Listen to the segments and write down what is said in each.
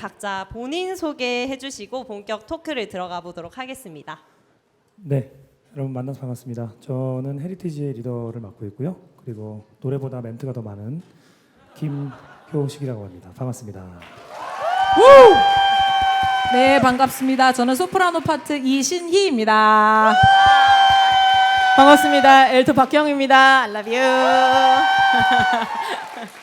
각자 본인 소개해 주시고 본격 토크를 들어가 보도록 하겠습니다. 네, 여러분 만나서 반갑습니다. 저는 헤리티지의 리더를 맡고 있고요. 그리고 노래보다 멘트가 더 많은 김효식이라고 합니다. 반갑습니다. 네, 반갑습니다. 저는 소프라노 파트 이신희입니다. 반갑습니다. 엘토 박경입니다. I love you.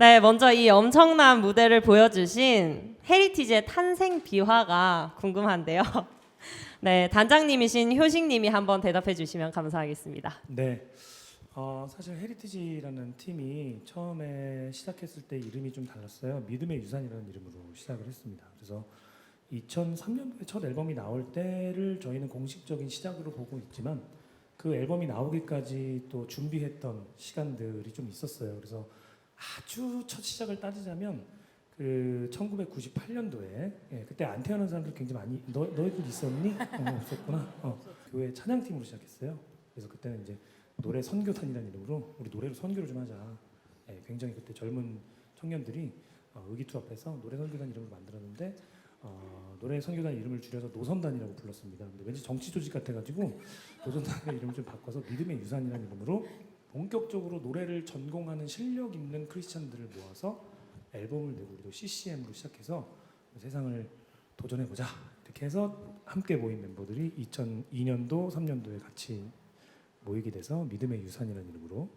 네, 먼저 이 엄청난 무대를 보여주신 헤리티지의 탄생 비화가 궁금한데요. 네, 단장님이신 효식님이 한번 대답해 주시면 감사하겠습니다. 네, 어, 사실 헤리티지라는 팀이 처음에 시작했을 때 이름이 좀 달랐어요. 믿음의 유산이라는 이름으로 시작을 했습니다. 그래서 2003년도에 첫 앨범이 나올 때를 저희는 공식적인 시작으로 보고 있지만 그 앨범이 나오기까지 또 준비했던 시간들이 좀 있었어요. 그래서 아주 첫 시작을 따지자면 그 1998년도에 예, 그때 안 태어난 사람들 굉장히 많이 너 너희들 있었니? 어, 없었구나. 어, 교회 찬양팀으로 시작했어요. 그래서 그때는 이제 노래 선교단이라는 이름으로 우리 노래로 선교를 좀 하자. 예, 굉장히 그때 젊은 청년들이 어, 의기투합해서 노래 선교단 이름을 만들었는데 어, 노래 선교단 이름을 줄여서 노선단이라고 불렀습니다. 근데 왠지 정치 조직 같아가지고 노선단 이름을 좀 바꿔서 믿음의 유산이라는 이름으로 본격적으로 노래를 전공하는 실력 있는 크리스찬들을 모아서 앨범을 내고 우리도 CCM으로 시작해서 세상을 도전해 보자 이렇게 해서 함께 모인 멤버들이 2002년도 3년도에 같이 모이게 돼서 믿음의 유산이라는 이름으로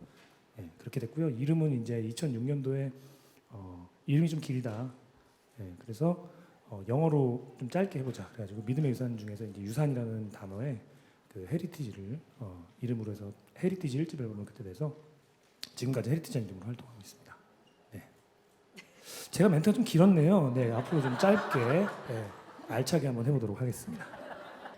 예, 그렇게 됐고요. 이름은 이제 2006년도에 어, 이름이 좀 길다. 예, 그래서 어, 영어로 좀 짧게 해보자. 그래가지고 믿음의 유산 중에서 이제 유산이라는 단어에 그 헤리티지를 어, 이름으로 해서 헤리티지 1집 앨범을 그때 내서 지금까지 헤리티지라는 이름으로 활동하고 있습니다. 네. 제가 멘트가 좀 길었네요. 네, 앞으로 좀 짧게 예, 알차게 한번 해보도록 하겠습니다.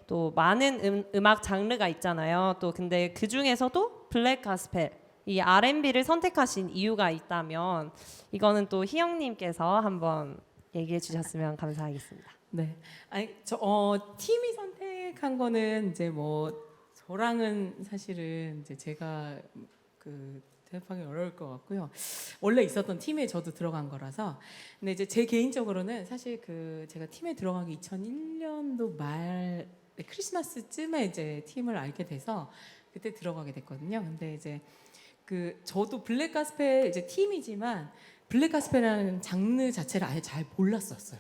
또 많은 음, 음악 장르가 있잖아요. 또 근데 그 중에서도 블랙 가스펠 이 R&B를 선택하신 이유가 있다면 이거는 또 희영님께서 한번 얘기해 주셨으면 감사하겠습니다. 네. 아니, 저 어, 팀이 선 택한 거는 이제 뭐 저랑은 사실은 이제 제가 그 대답하기 어려울 것 같고요. 원래 있었던 팀에 저도 들어간 거라서. 근데 이제 제 개인적으로는 사실 그 제가 팀에 들어가기 2001년도 말 네, 크리스마스쯤에 이제 팀을 알게 돼서 그때 들어가게 됐거든요. 근데 이제 그 저도 블랙 가스펠 이제 팀이지만 블랙 가스펠이라는 장르 자체를 아예 잘 몰랐었어요.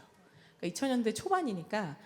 그러니까 2000년대 초반이니까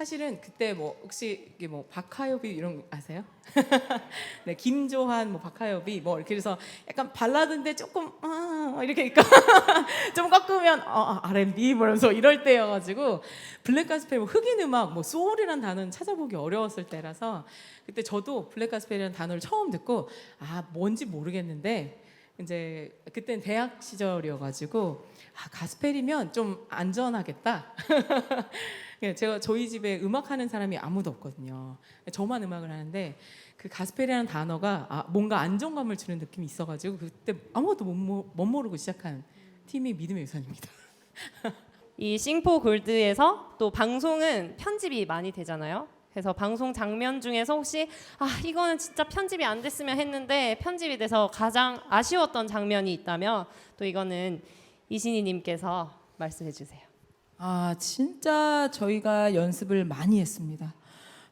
사실은 그때 뭐 혹시 이게 뭐 박하엽이 이런 거 아세요? 네, 김조한 뭐 박하엽이 뭐 이렇게 해서 약간 발라드인데 조금 아 이렇게 있고 좀 꺾으면 어, R&B 뭐 이러면서 이럴 때여가지고 블랙 가스펠 뭐 흑인 음악 뭐 소울이라는 단어는 찾아보기 어려웠을 때라서 그때 저도 블랙 가스펠이라는 단어를 처음 듣고 아 뭔지 모르겠는데 이제 그때는 대학 시절이어가지고 아 가스펠이면 좀 안전하겠다. 예, 제가 저희 집에 음악 하는 사람이 아무도 없거든요. 저만 음악을 하는데 그 가스펠이라는 단어가 아, 뭔가 안정감을 주는 느낌이 있어가지고 그때 아무것도 못, 모, 못 모르고 시작한 팀이 믿음의 유산입니다. 이 싱포 골드에서 또 방송은 편집이 많이 되잖아요. 그래서 방송 장면 중에서 혹시 아 이거는 진짜 편집이 안 됐으면 했는데 편집이 돼서 가장 아쉬웠던 장면이 있다면 또 이거는 이신희님께서 말씀해 주세요. 아 진짜 저희가 연습을 많이 했습니다.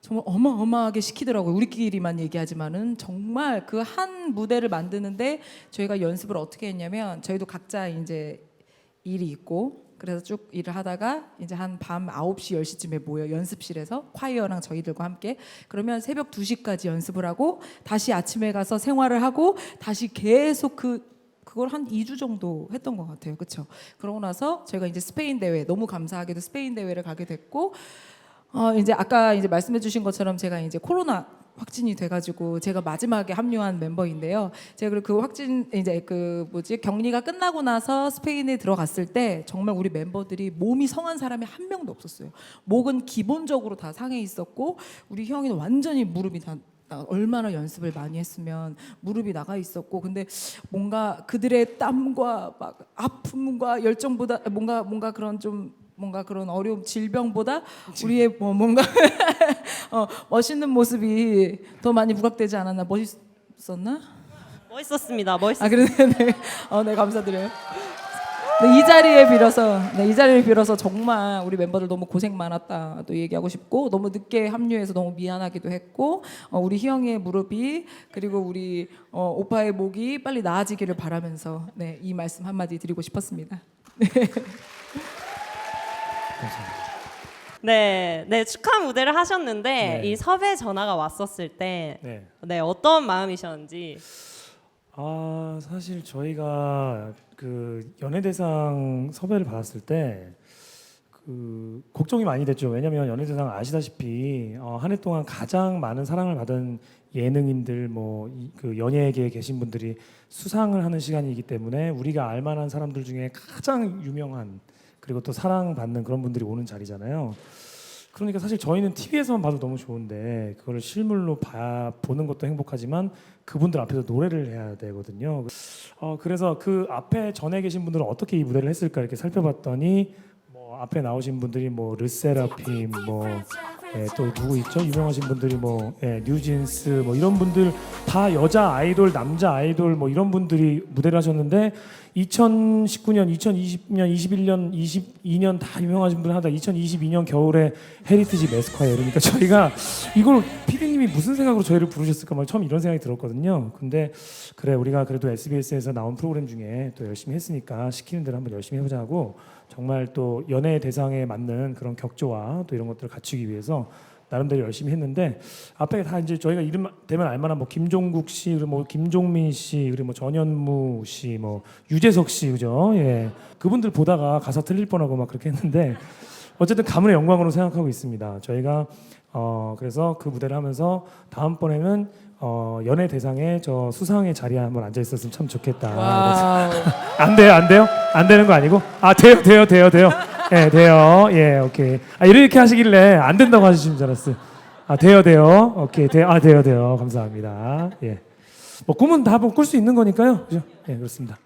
정말 어마어마하게 시키더라고요. 우리끼리만 얘기하지만은 정말 그 한 무대를 만드는데 저희가 연습을 어떻게 했냐면 저희도 각자 이제 일이 있고 그래서 쭉 일을 하다가 이제 한 밤 9시 10시쯤에 모여 연습실에서 콰이어랑 저희들과 함께 그러면 새벽 2시까지 연습을 하고 다시 아침에 가서 생활을 하고 다시 계속 그 그걸 한 2주 정도 했던 것 같아요. 그렇죠? 그러고 나서 저희가 이제 스페인 대회 너무 감사하게도 스페인 대회를 가게 됐고 어 이제 아까 이제 말씀해 주신 것처럼 제가 이제 코로나 확진이 돼가지고 제가 마지막에 합류한 멤버인데요. 제가 그 확진 이제 그 뭐지 격리가 끝나고 나서 스페인에 들어갔을 때 정말 우리 멤버들이 몸이 성한 사람이 한 명도 없었어요. 목은 기본적으로 다 상해 있었고 우리 형이는 완전히 무릎이 다 나- 얼마나 연습을 많이 했으면 무릎이 나가 있었고 근데 뭔가 그들의 땀과 막 아픔과 열정보다 뭔가 뭔가 그런 좀 뭔가 그런 어려움 질병보다 우리의 뭐 뭔가 어, 멋있는 모습이 더 많이 부각되지 않았나 멋있었나? 멋있었습니다. 멋있. 아 그래 네. 어, 네 감사드려요. 네, 이 자리에 빌어서 네, 이 자리를 빌어서 정말 우리 멤버들 너무 고생 많았다 또 얘기하고 싶고 너무 늦게 합류해서 너무 미안하기도 했고 어, 우리 희영이의 무릎이 그리고 우리 어, 오빠의 목이 빨리 나아지기를 바라면서 네, 이 말씀 한마디 드리고 싶었습니다. 감사합니다. 네, 네 축하 무대를 하셨는데 네. 이 섭외 전화가 왔었을 때, 네. 네 어떤 마음이셨는지. 아 사실 저희가 그 연예대상 섭외를 받았을 때 그 걱정이 많이 됐죠. 왜냐하면 연예대상 아시다시피 어, 한 해 동안 가장 많은 사랑을 받은 예능인들 뭐 그 연예계에 계신 분들이 수상을 하는 시간이기 때문에 우리가 알만한 사람들 중에 가장 유명한 그리고 또 사랑받는 그런 분들이 오는 자리잖아요. 그러니까 사실 저희는 TV에서만 봐도 너무 좋은데 그거를 실물로 봐 보는 것도 행복하지만 그분들 앞에서 노래를 해야 되거든요. 어, 그래서 그 앞에 전에 계신 분들은 어떻게 이 무대를 했을까 이렇게 살펴봤더니 뭐 앞에 나오신 분들이 뭐 르세라핌 뭐 예, 또 누구 있죠? 유명하신 분들이 뭐 예, 뉴진스 뭐 이런 분들 다 여자 아이돌, 남자 아이돌 뭐 이런 분들이 무대를 하셨는데 2019년, 2020년, 21년, 22년 다 유명하신 분 하다 2022년 겨울에 헤리티지 매스커예요. 그러니까 저희가 이걸 피디님이 무슨 생각으로 저희를 부르셨을까 막 처음 이런 생각이 들었거든요. 근데 그래 우리가 그래도 SBS에서 나온 프로그램 중에 또 열심히 했으니까 시키는 대로 한번 열심히 해보자 하고 정말 또 연예 대상에 맞는 그런 격조와 또 이런 것들을 갖추기 위해서 나름대로 열심히 했는데 앞에 다 이제 저희가 이름 되면 알만한 뭐 김종국 씨 그리고 뭐 김종민 씨 그리고 뭐 전현무 씨 뭐 유재석 씨 그죠? 예. 그분들 보다가 가사 틀릴 뻔하고 막 그렇게 했는데 어쨌든 가문의 영광으로 생각하고 있습니다. 저희가 어 그래서 그 무대를 하면서 다음번에는 어 연예 대상에 저 수상의 자리에 한번 앉아 있었으면 참 좋겠다 와우. 안 돼요, 안 돼요? 안 되는 거 아니고? 아 돼요, 돼요, 돼요, 돼요. 예, 돼요. 예, 오케이. 아 이렇게 하시길래 안 된다고 하시는 줄 알았어요. 아 돼요, 돼요. 오케이, 돼요. 아 돼요, 돼요. 감사합니다. 예. 뭐 꿈은 다 꿀 수 있는 거니까요, 그죠? 예, 그렇습니다.